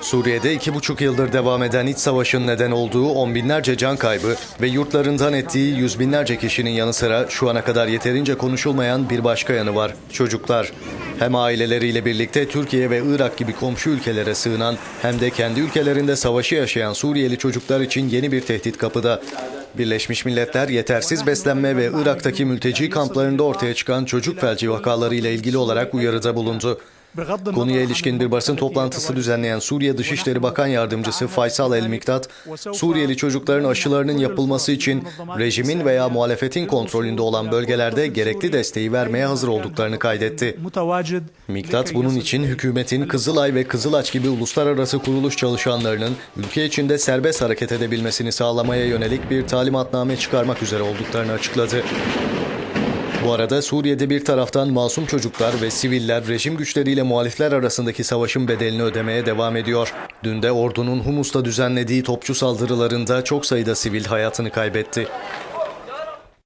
Suriye'de iki buçuk yıldır devam eden iç savaşın neden olduğu on binlerce can kaybı ve yurtlarından ettiği yüz binlerce kişinin yanı sıra şu ana kadar yeterince konuşulmayan bir başka yanı var. Çocuklar. Hem aileleriyle birlikte Türkiye ve Irak gibi komşu ülkelere sığınan hem de kendi ülkelerinde savaşı yaşayan Suriyeli çocuklar için yeni bir tehdit kapıda. Birleşmiş Milletler yetersiz beslenme ve Irak'taki mülteci kamplarında ortaya çıkan çocuk felci vakalarıyla ilgili olarak uyarıda bulundu. Konuya ilişkin bir basın toplantısı düzenleyen Suriye Dışişleri Bakan Yardımcısı Faysal El Miktat, Suriyeli çocukların aşılarının yapılması için rejimin veya muhalefetin kontrolünde olan bölgelerde gerekli desteği vermeye hazır olduklarını kaydetti. Miktat bunun için hükümetin Kızılay ve Kızılaç gibi uluslararası kuruluş çalışanlarının ülke içinde serbest hareket edebilmesini sağlamaya yönelik bir talimatname çıkarmak üzere olduklarını açıkladı. Bu arada Suriye'de bir taraftan masum çocuklar ve siviller rejim güçleriyle muhalifler arasındaki savaşın bedelini ödemeye devam ediyor. Dün de ordunun Humus'ta düzenlediği topçu saldırılarında çok sayıda sivil hayatını kaybetti.